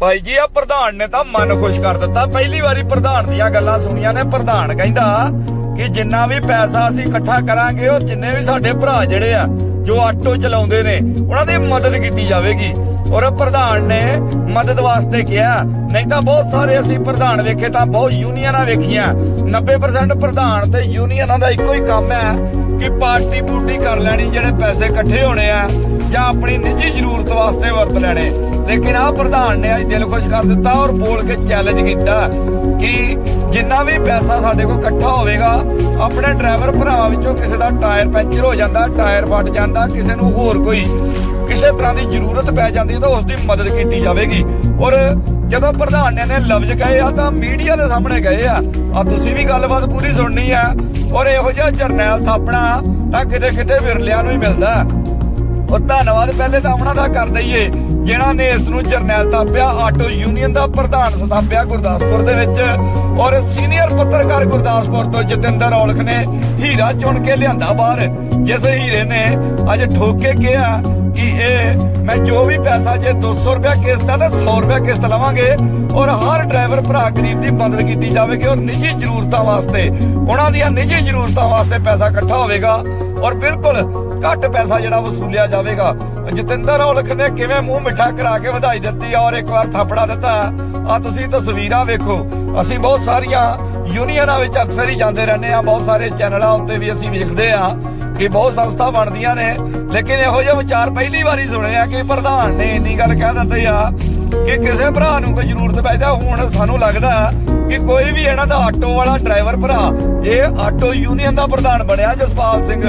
ਭਾਈ ਜੀ ਆ ਪ੍ਰਧਾਨ ਨੇ ਤਾਂ ਮਨ ਖੁਸ਼ ਕਰ ਦਿੱਤਾ। ਪਹਿਲੀ ਵਾਰੀ ਪ੍ਰਧਾਨ ਦੀਆਂ ਗੱਲਾਂ ਸੁਣੀਆਂ ਨੇ। ਪ੍ਰਧਾਨ ਕਹਿੰਦਾ ਕਿ ਜਿੰਨਾ ਵੀ ਪੈਸਾ ਅਸੀਂ ਇਕੱਠਾ ਕਰਾਂਗੇ, ਉਹ ਜਿੰਨੇ ਵੀ ਸਾਡੇ ਭਰਾ ਜਿਹੜੇ ਆ, ਜੋ ਆਟੋ ਚਲਾਉਂਦੇ ਨੇ, ਉਹਨਾਂ ਦੀ ਮਦਦ ਕੀਤੀ ਜਾਵੇਗੀ। ਔਰ ਪ੍ਰਧਾਨ ਨੇ ਮਦਦ ਵਾਸਤੇ ਕਿਹਾ, ਨਹੀਂ ਤਾਂ ਬਹੁਤ ਸਾਰੇ ਅਸੀਂ ਪ੍ਰਧਾਨ ਵੇਖੇ ਤਾਂ ਬਹੁਤ ਯੂਨੀਅਨਾਂ ਵੇਖੀਆਂ। 90% ਪ੍ਰਧਾਨ ਤੇ ਯੂਨੀਅਨਾਂ ਦਾ ਇੱਕੋ ਹੀ ਕੰਮ ਹੈ ਕਿ ਪਾਰਟੀ ਪੂਰਟੀ ਕਰ ਲੈਣੀ, ਜਿਹੜੇ ਪੈਸੇ ਇਕੱਠੇ ਹੋਣੇ ਆ। ਜਾਂ ਆਪਣੀ ਨਿੱਜੀ ਜ਼ਰੂਰਤ ਵਾਸਤੇ ਵਰਤ ਲੈਣੇ। ਲੇਕਿਨ ਆਹ ਪ੍ਰਧਾਨ ਨੇ ਅੱਜ ਦਿਲ ਖੁਸ਼ ਕਰ ਦਿੱਤਾ ਔਰ ਬੋਲ ਕੇ ਚੈਲੰਜ ਕੀਤਾ ਕਿ ਜਿੰਨਾ ਵੀ ਪੈਸਾ ਸਾਡੇ ਕੋਲ ਇਕੱਠਾ ਹੋਵੇਗਾ, ਆਪਣੇ ਡਰਾਈਵਰ ਭਰਾਵਾਂ ਵਿੱਚੋਂ ਕਿਸੇ ਦਾ ਟਾਇਰ ਪੈਂਚਰ ਹੋ ਜਾਂਦਾ, ਟਾਇਰ ਫਟ ਜਾਂਦਾ, ਕਿਸੇ ਨੂੰ ਹੋਰ ਕੋਈ ਕਿਸੇ ਤਰ੍ਹਾਂ ਦੀ ਜ਼ਰੂਰਤ ਪੈ ਜਾਂਦੀ ਤਾਂ ਉਸ ਦੀ ਮਦਦ ਕੀਤੀ ਜਾਵੇਗੀ। ਔਰ ਜਦੋਂ ਪ੍ਰਧਾਨ ਨੇ ਨੇ ਲਫ਼ਜ਼ ਕਹੇ ਆ ਤਾਂ ਮੀਡੀਆ ਦੇ ਸਾਹਮਣੇ ਕਹੇ ਆ ਆ ਤੁਸੀਂ ਵੀ ਗੱਲਬਾਤ ਪੂਰੀ ਸੁਣਨੀ ਆ, ਔਰ ਇਹੋ ਜਿਹਾ ਜਰਨੈਲ ਥਾਪਣਾ ਤਾਂ ਕਿਤੇ ਕਿਤੇ ਵਿਰਲਿਆਂ ਨੂੰ ਹੀ ਮਿਲਦਾ। ਹੈ। ਧੰਨਵਾਦ, ਪਹਿਲੇ ਤਾਂ ਉਹਨਾਂ ਦਾ ਕਰ ਦਈਏ। ਜਿਨ੍ਹਾਂ ਨੇ ਇਸ ਨੂੰ ਜਰਨੈਲ ਥਾਪਿਆ, ਆਟੋ ਯੂਨੀਅਨ ਦਾ ਪ੍ਰਧਾਨ ਸਥਾਪਿਆ ਗੁਰਦਾਸਪੁਰ ਦੇ ਵਿੱਚ। ਔਰ ਸੀਨੀਅਰ ਪੱਤਰਕਾਰ ਗੁਰਦਾਸਪੁਰ ਤੋਂ ਜਤਿੰਦਰ ਔਲਖ ਨੇ ਹੀਰਾ ਚੁਣ ਕੇ ਲਿਆਂਦਾ ਬਾਹਰ। ਜਿਸ ਹੀਰੇ ਨੇ ਅੱਜ ਠੋਕ ਕਿਹਾ ਕਿ ਇਹ ਮੈਂ ਜੋ ਵੀ ਪੈਸਾ ਜੇ 200 ਰੁਪਏ ਕਿਸ਼ਤ ਆ, ਤਾਂ 100 ਰੁਪਏ ਕਿਸ਼ਤ ਲਵਾਂਗੇ। ਔਰ ਹਰ ਡਰਾਈਵਰ ਭਰਾ ਗਰੀਬ ਦੀ ਮਦਦ ਕੀਤੀ ਜਾਵੇਗੀ। ਔਰ ਨਿੱਜੀ ਜ਼ਰੂਰਤਾਂ ਵਾਸਤੇ, ਉਹਨਾਂ ਦੀਆਂ ਨਿੱਜੀ ਜ਼ਰੂਰਤਾਂ ਵਾਸਤੇ ਪੈਸਾ ਇਕੱਠਾ ਹੋਵੇਗਾ। ਔਰ ਬਿਲਕੁਲ ਘੱਟ ਪੈਸਾ ਜਿਹੜਾ ਵਸੂਲਿਆ ਜਾਵੇਗਾ। ਜਤਿੰਦਰ, ਔਲਖ ਨੇ ਕਿਵੇਂ ਮੂੰਹ ਮਿੱਠਾ ਕਰਾ ਕੇ ਵਧਾਈ ਦਿੱਤੀ ਔਰ ਇੱਕ ਵਾਰ ਥਾਪੜਾ ਦਿੱਤਾ। ਆ ਤੁਸੀਂ ਤਸਵੀਰਾਂ ਵੇਖੋ। ਅਸੀਂ ਬਹੁਤ ਸਾਰੀਆਂ ਯੂਨੀਅਨਾਂ ਵਿੱਚ ਅਕਸਰ ਹੀ ਜਾਂਦੇ ਰਹਿੰਦੇ ਆ ਬਹੁਤ ਸਾਰੇ ਚੈਨਲਾਂ ਉੱਤੇ ਵੀ ਅਸੀਂ ਵੇਖਦੇ ਆ ਕਿ ਬਹੁਤ ਸੰਸਥਾ ਬਣਦੀਆਂ ਨੇ। ਲੇਕਿਨ ਇਹੋ ਜਿਹੇ ਵਿਚਾਰ ਪਹਿਲੀ ਵਾਰੀ ਸੁਣੇ ਆ ਕਿ ਪ੍ਰਧਾਨ ਨੇ ਇੰਨੀ ਗੱਲ ਕਹਿ ਦਿੱਤੀ ਆ ਕਿ ਕਿਸੇ ਭਰਾ ਨੂੰ ਕੋਈ ਜ਼ਰੂਰਤ ਪੈਦਾ ਹੁਣ ਸਾਨੂੰ ਲੱਗਦਾ ਕਿ ਕੋਈ ਵੀ ਇਹਨਾਂ ਦਾ ਆਟੋ ਵਾਲਾ ਡਰਾਈਵਰ ਭਰਾ, ਇਹ ਆਟੋ ਯੂਨੀਅਨ ਦਾ ਪ੍ਰਧਾਨ ਬਣਿਆ ਜਸਪਾਲ ਸਿੰਘ।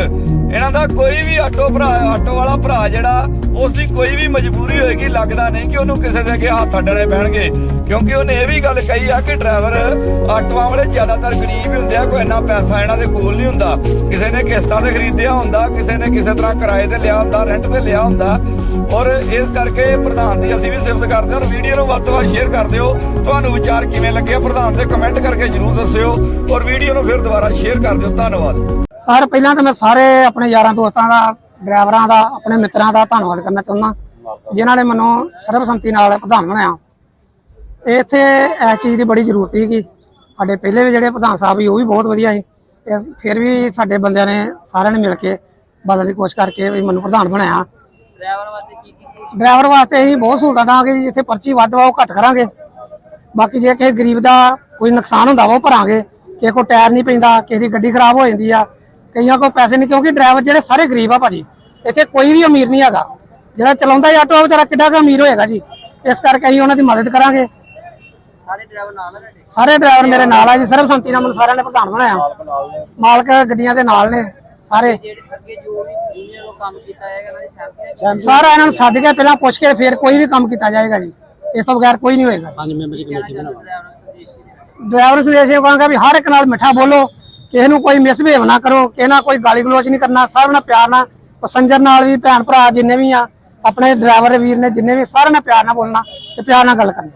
ਇਹਨਾਂ ਦਾ ਕੋਈ ਵੀ ਆਟੋ ਭਰਾ, ਆਟੋ ਵਾਲਾ ਭਰਾ ਜਿਹੜਾ, ਉਸ ਦੀ ਕੋਈ ਵੀ ਮਜਬੂਰੀ ਹੋਏਗੀ, ਲੱਗਦਾ ਨਹੀਂ ਕਿ ਉਹਨੂੰ ਕਿਸੇ ਦੇ ਅੱਗੇ ਹੱਥ ਅੱਡਣੇ ਪੈਣਗੇ। ਕਿਉਂਕਿ ਉਹਨੇ ਇਹ ਵੀ ਗੱਲ ਕਹੀ ਆ ਕਿ ਡਰਾਈਵਰ ਆਟੋਆਂ ਵਾਲੇ ਜ਼ਿਆਦਾਤਰ ਗਰੀਬ ਹੁੰਦੇ ਆ, ਕੋਈ ਇੰਨਾ ਪੈਸਾ ਇਹਨਾਂ ਦੇ ਕੋਲ ਨਹੀਂ ਹੁੰਦਾ। ਕਿਸੇ ਨੇ ਕਿਸ਼ਤਾਂ ਤੇ ਖਰੀਦਿਆ ਹੁੰਦਾ, ਕਿਸੇ ਨੇ ਕਿਸੇ ਤਰ੍ਹਾਂ ਕਿਰਾਏ ਤੇ ਲਿਆ ਹੁੰਦਾ ਰੈਂਟ ਤੇ ਲਿਆ ਹੁੰਦਾ। ਔਰ ਇਸ ਕਰਕੇ ਪ੍ਰਧਾਨ ਦੀ ਅਸੀਂ ਵੀ ਸਿਫਤ ਕਰਦੇ ਹਾਂ, ਔਰ ਵੀਡੀਓ ਨੂੰ ਵੱਧ ਤੋਂ ਵੱਧ ਸ਼ੇਅਰ ਕਰ ਦਿਓ। ਤੁਹਾਨੂੰ ਵਿਚਾਰ ਕਿਵੇਂ ਲੱਗਿਆ ਪ੍ਰਧਾਨ ਦੇ ਕਮੈਂਟ ਕਰਕੇ ਜਰੂਰ ਦੱਸਿਓ। ਔਰ ਵੀਡੀਓ ਨੂੰ ਫਿਰ ਦੁਬਾਰਾ ਸ਼ੇਅਰ ਕਰ ਦਿਓ। ਧੰਨਵਾਦ। ਸਰ ਪਹਿਲਾਂ ਤਾਂ ਮੈਂ ਸਾਰੇ ਆਪਣੇ ਯਾਰਾਂ ਦੋਸਤਾਂ ਦਾ ਡਰਾਈਵਰਾਂ ਦਾ ਆਪਣੇ ਮਿੱਤਰਾਂ ਦਾ ਧੰਨਵਾਦ ਕਰਨਾ ਚਾਹੁੰਦਾ। ਜਿਨ੍ਹਾਂ ਨੇ ਮੈਨੂੰ ਸਰਬਸੰਮਤੀ ਨਾਲ ਪ੍ਰਧਾਨ ਬਣਾਇਆ। ਇੱਥੇ ਇਸ ਚੀਜ਼ ਦੀ ਬੜੀ ਜ਼ਰੂਰਤ ਸੀਗੀ ਸਾਡੇ ਪਹਿਲੇ ਵੀ ਜਿਹੜੇ ਪ੍ਰਧਾਨ ਸਾਹਿਬ ਸੀ ਉਹ ਵੀ ਬਹੁਤ ਵਧੀਆ ਸੀ। ਫਿਰ ਵੀ ਸਾਡੇ ਬੰਦਿਆਂ ਨੇ ਸਾਰਿਆਂ ਨੇ ਮਿਲ ਕੇ ਬਦਲਣ ਦੀ ਕੋਸ਼ਿਸ਼ ਕਰਕੇ ਵੀ ਮੈਨੂੰ ਪ੍ਰਧਾਨ ਬਣਾਇਆ। ਡਰਾਈਵਰ ਵਾਸਤੇ ਕੀ ਕੀ ਡਰਾਈਵਰ ਵਾਸਤੇ ਅਸੀਂ ਬਹੁਤ ਸਹੂਲਤਾਂ ਦਾਂਗੇ ਜੀ ਜਿੱਥੇ ਪਰਚੀ ਵੱਧ ਵਾ ਉਹ ਘੱਟ ਕਰਾਂਗੇ। ਬਾਕੀ ਜੇ ਕਿਸੇ ਗਰੀਬ ਦਾ ਕੋਈ ਨੁਕਸਾਨ ਹੁੰਦਾ ਵਾ ਉਹ ਭਰਾਂਗੇ। ਕਿਸੇ ਕੋ ਟਾਇਰ ਨਹੀਂ ਪੈਂਦਾ ਕਿਸੇ ਦੀ ਗੱਡੀ ਖਰਾਬ ਹੋ ਜਾਂਦੀ ਆ ਕਈਆਂ ਕੋ ਪੈਸੇ ਨਹੀਂ ਕਿਉਂਕਿ ਡਰਾਈਵਰ ਜਿਹੜੇ ਸਾਰੇ ਗਰੀਬ ਆ ਭਾਜੀ। ਇੱਥੇ ਕੋਈ ਵੀ ਅਮੀਰ ਨਹੀਂ ਹੈਗਾ। ਜਿਹੜਾ ਚਲਾਉਂਦਾ ਆਟੋ ਉਹ ਵਿਚਾਰਾ ਕਿੱਡਾ ਕੁ ਅਮੀਰ ਹੋਏਗਾ ਜੀ। ਇਸ ਕਰਕੇ ਅਸੀਂ ਉਹਨਾਂ ਦੀ ਮਦਦ ਕਰਾਂਗੇ। ਸਾਰੇ ਡਰਾਈਵਰ ਨਾਲ ਆ ਤੁਹਾਡੇ? ਸਾਰੇ ਡਰਾਈਵਰ ਮੇਰੇ ਨਾਲ ਆ ਜੀ। ਸਰਬਸੰਮਤੀ ਨਾਲ ਮੈਨੂੰ ਸਾਰਿਆਂ ਨੇ ਪ੍ਰਧਾਨ ਬਣਾਇਆ। ਮਾਲਕ ਗੱਡੀਆਂ ਦੇ ਨਾਲ ਨੇ ਸਾਰੇ। ਜਿਹੜੇ ਅੱਗੇ ਜੋ ਵੀ ਯੂਨੀਅਨ ਨੂੰ ਕੰਮ ਕੀਤਾ ਜਾਏਗਾ ਉਹਨਾਂ ਦੀ ਸਹਿਮਤੀ ਸਾਰਾ ਇਹਨਾਂ ਨੂੰ ਸੱਦ ਕੇ ਪਹਿਲਾਂ ਪੁੱਛ ਕੇ ਫਿਰ ਕੋਈ ਵੀ ਕੰਮ ਕੀਤਾ ਜਾਏਗਾ ਜੀ। ਇਸ ਤੋਂ ਬਗੈਰ ਕੋਈ ਨਹੀਂ ਹੋਏਗਾ। ਪੰਜ ਮੈਂਬਰੀ ਕਮੇਟੀ ਡਰਾਈਵਰ ਨੂੰ ਸੰਦੇਸ਼ ਕੀ ਦੇਣਾ ਡਰਾਈਵਰ ਸੰਦੇਸ਼ ਇਹ ਕਹਾਂਗਾ ਵੀ ਹਰ ਇੱਕ ਨਾਲ ਮਿੱਠਾ ਬੋਲੋ। ਕਿਸੇ ਨੂੰ ਕੋਈ ਮਿਸਬਿਹੇਵ ਨਾ ਕਰੋ, ਕਿਸੇ ਨਾਲ ਕੋਈ ਗਾਲੀ ਗਲੋਚ ਨਹੀਂ ਕਰਨਾ, ਸਾਰਿਆਂ ਨਾਲ ਪਿਆਰ ਨਾਲ, ਪੈਸੰਜਰ ਨਾਲ ਵੀ, ਭੈਣ ਭਰਾ ਜਿੰਨੇ ਵੀ ਆ, ਆਪਣੇ ਡਰਾਈਵਰ ਵੀਰ ਨੇ ਜਿੰਨੇ ਵੀ, ਸਾਰਿਆਂ ਨਾਲ ਪਿਆਰ ਨਾਲ ਬੋਲਣਾ ਤੇ ਪਿਆਰ ਨਾਲ ਗੱਲ ਕਰਨੀ।